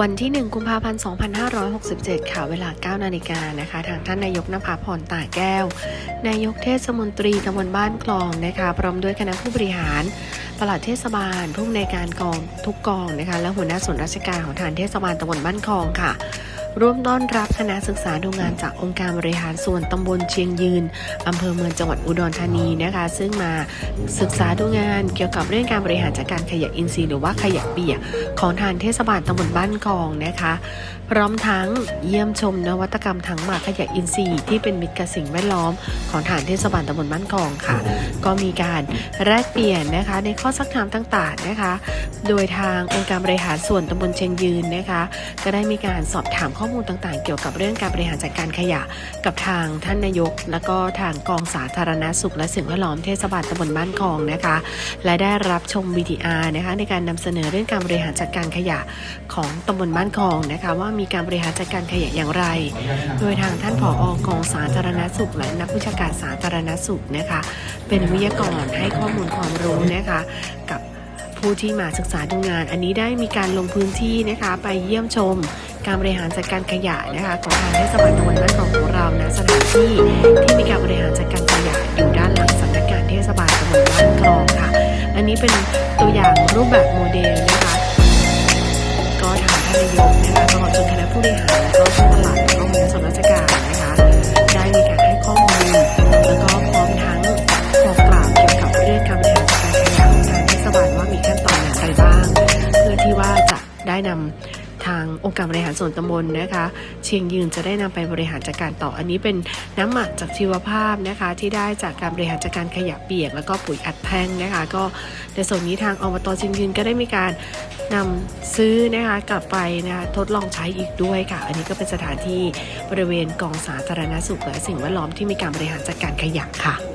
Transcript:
วันที่ 1 กุมภาพันธ์ 2567 ค่ะ เวลา 9 นาฬิกานะคะ ทางท่านนายกนภาพรตาแก้ว นายกเทศมนตรีตำบลบ้านคลองนะคะ พร้อมด้วยคณะผู้บริหาร ปลัดเทศบาล ผู้อำนวยการกองทุกกองนะคะ และหัวหน้าส่วนราชการของทางเทศบาลตำบลบ้านคลองค่ะ ร่วมต้อนรับคณะศึกษาดูงานจากองค์การบริหารส่วนตำบลเชียงยืนอำเภอเมืองจังหวัดอุดรธานีนะคะ ซึ่งมาศึกษาดูงานเกี่ยวกับเรื่องการบริหารจัดการขยะอินทรีย์หรือว่าขยะเปียกของทางเทศบาลตำบลบ้านคลองนะคะ พร้อมทั้งเยี่ยมชมนวัตกรรมถังหมักขยะอินทรีย์ที่เป็นมิตรกับสิ่งแวดล้อมของฐานเทศบาลตำบลบ้านคลองค่ะ ก็มีการแลกเปลี่ยนนะคะในข้อสักถามต่างๆนะคะ โดยทางองค์การบริหารส่วนตำบลเชียงยืนนะคะ ก็ได้มีการสอบถามข้อข้อมูลต่างๆ เกี่ยวกับเรื่องการบริหารจัดการขยะ กับทางท่านนายก แล้วก็ทางกองสาธารณสุข และสิ่งแวดล้อมเทศบาลตำบลบ้านคลองนะคะ และได้รับชม VTR นะคะในการนำเสนอเรื่องการบริหารจัดการขยะของตำบลบ้านคลองนะคะ ว่ามีการบริหารจัดการขยะอย่างไร โดยทางท่านผออกองสาธารณสุข และนักวิชาการสาธารณสุขนะคะ เป็นวิทยากรให้ข้อมูลความรู้นะคะกับผู้ที่มาศึกษาดูงาน อันนี้ได้มีการลงพื้นที่นะคะ ไปเยี่ยมชม การบริหารจัดการขยะนะคะของทางเทศบาลตำบลบ้านคลองของเรานะสถานที่ที่มีการบริหารจัดการขยะอยู่ด้านหลังสำนักงานเทศบาลตำบลบ้านคลองค่ะ อันนี้เป็นตัวอย่างรูปแบบโมเดลนะคะก็ทางท่านนายกนะคะตลอดจนคณะผู้บริหารแล้วก็ท่านตลาดแล้วก็หัวหน้าส่วนราชการนะคะได้มีการให้ข้อมูลแล้วก็พร้อมทั้งบอกกล่าวเกี่ยวกับเรื่องการบริหารจัดการขยะของทางเทศบาลว่ามีขั้นตอนอย่างไรบ้าง เพื่อที่ว่าจะได้นำ ทางองค์การบริหารส่วนตำบลนะคะ เชียงยืนจะได้นำไปบริหารจัดการต่ออันนี้เป็นน้ำหมักจากชีวภาพนะคะ ที่ได้จากการบริหารจัดการขยะเปียก แล้วก็ปุ๋ยอัดแท่งนะคะ ก็ในส่วนนี้ทางอบตเชียงยืนก็ได้มีการนำซื้อนะคะกลับไปนะคะทดลองใช้อีกด้วยค่ะ อันนี้ก็เป็นสถานที่บริเวณกองสาธารณสุขและสิ่งแวดล้อมที่มีการบริหารจัดการขยะค่ะ